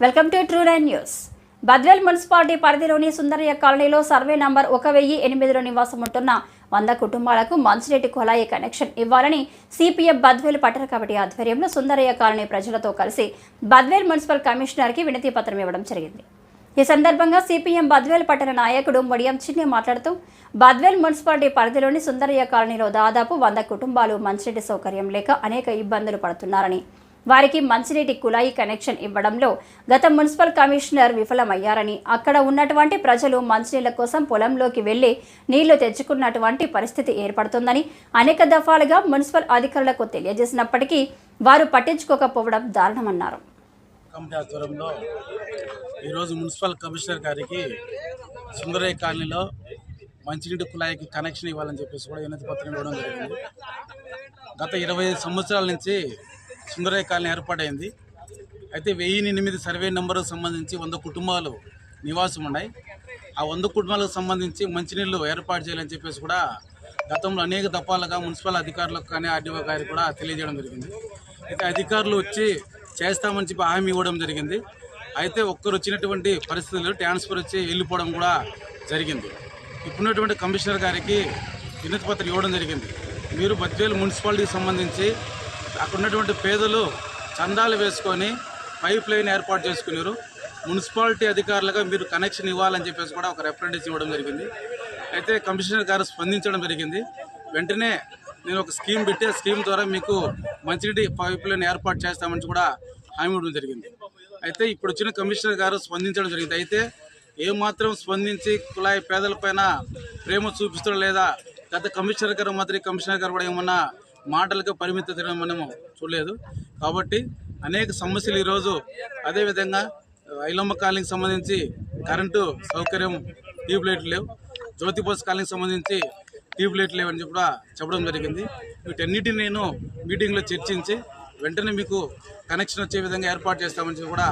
Welcome to true nine news. Badvel municipality పరిధిలోని సుందరయ్య కాలనీలో survey number ఒక వెయ్యి ఎనిమిదిలో నివాసం ఉంటున్న వంద కుటుంబాలకు మంచినీటి కుళాయి కనెక్షన్ ఇవ్వాలని సిపిఎం బద్వేల్ పట్టణ కమిటీ ఆధ్వర్యంలో సుందరయ్య కాలనీ ప్రజలతో కలిసి బద్వేల్ మున్సిపల్ కమిషనర్కి వినతి పత్రం ఇవ్వడం జరిగింది. ఈ సందర్భంగా సిపిఎం బద్వేల్ పట్టణ నాయకుడు మొడియం చిన్ని మాట్లాడుతూ బద్వేల్ మున్సిపాలిటీ పరిధిలోని సుందరయ్య కాలనీలో దాదాపు వంద కుటుంబాలు మంచినీటి సౌకర్యం లేక అనేక ఇబ్బందులు పడుతున్నారని వారికి మంచినీటి కుళాయి కనెక్షన్ ఇవ్వడంలో గత మున్సిపల్ కమిషనర్ విఫలమయ్యారని అక్కడ ఉన్నటువంటి ప్రజలు మంచినీళ్ళ కోసం పొలంలోకి వెళ్ళి నీళ్ళు తెచ్చుకున్నటువంటి పరిస్థితి ఏర్పడుతుందని అనేక దఫాలుగా మున్సిపల్ అధికారులకు తెలియజేసినప్పటికీ వారు పట్టించుకోకపోవడం దారుణమన్నారు. ఆధ్వర్యంలో ఈరోజు మున్సిపల్ కమిషనర్ గారికి సుందరయ్య కాలనీలో మంచినీటి కుళాయికి కనెక్షన్ ఇవ్వాలని చెప్పేసి కూడా వినతి పత్రం ఇవ్వడం జరిగింది. గత ఇరవై సంవత్సరాల నుంచి సుందరయ్య కాలనీ ఏర్పాటైంది. అయితే వెయ్యి ఎనిమిది సర్వే నెంబర్కు సంబంధించి వంద కుటుంబాలు నివాసం ఉన్నాయి. ఆ వంద కుటుంబాలకు సంబంధించి మంచినీళ్ళు ఏర్పాటు చేయాలని చెప్పేసి కూడా గతంలో అనేక దఫాలుగా మున్సిపల్ అధికారులకు కానీ ఆర్డీఓ గారికి కూడా తెలియజేయడం జరిగింది. అయితే అధికారులు వచ్చి చేస్తామని చెప్పి హామీ ఇవ్వడం జరిగింది. అయితే ఒక్కరు వచ్చినటువంటి పరిస్థితులు ట్రాన్స్ఫర్ వచ్చి వెళ్ళిపోవడం కూడా జరిగింది. ఇప్పుడున్నటువంటి కమిషనర్ గారికి వినతి పత్రం ఇవ్వడం జరిగింది. మీరు బద్వేలు మున్సిపాలిటీకి సంబంధించి అక్కడ ఉన్నటువంటి పేదలు చందాలు వేసుకొని పైప్ లైన్ ఏర్పాటు చేసుకున్నారు. మున్సిపాలిటీ అధికారులుగా మీరు కనెక్షన్ ఇవ్వాలని చెప్పేసి కూడా ఒక రిప్రజెంటేషన్ ఇవ్వడం జరిగింది. అయితే కమిషనర్ గారు స్పందించడం జరిగింది. వెంటనే నేను ఒక స్కీమ్ పెట్టే స్కీమ్ ద్వారా మీకు మంచినీటి పైప్ లైన్ ఏర్పాటు చేస్తామని కూడా హామీ ఇవ్వడం జరిగింది. అయితే ఇప్పుడు వచ్చిన కమిషనర్ గారు స్పందించడం జరిగింది. అయితే ఏమాత్రం స్పందించి కులాయి పేదలపైన ప్రేమ చూపిస్తడం లేదా గత కమిషనర్ గారు మాత్రం కమిషనర్ గారు కూడా ఏమన్నా మాటలకు పరిమిత తినడం మనము చూడలేదు. కాబట్టి అనేక సమస్యలు ఈరోజు అదేవిధంగా ఐలమ్మ కాలనీకి సంబంధించి కరెంటు సౌకర్యం ట్యూబ్ లైట్లు లేవు. జ్యోతిబోస్ కాలనీకి సంబంధించి ట్యూబ్ లైట్లు లేవని చెప్పి కూడా చెప్పడం జరిగింది. వీటన్నిటిని నేను మీటింగ్లో చర్చించి వెంటనే మీకు కనెక్షన్ వచ్చే విధంగా ఏర్పాటు చేస్తామని చెప్పి కూడా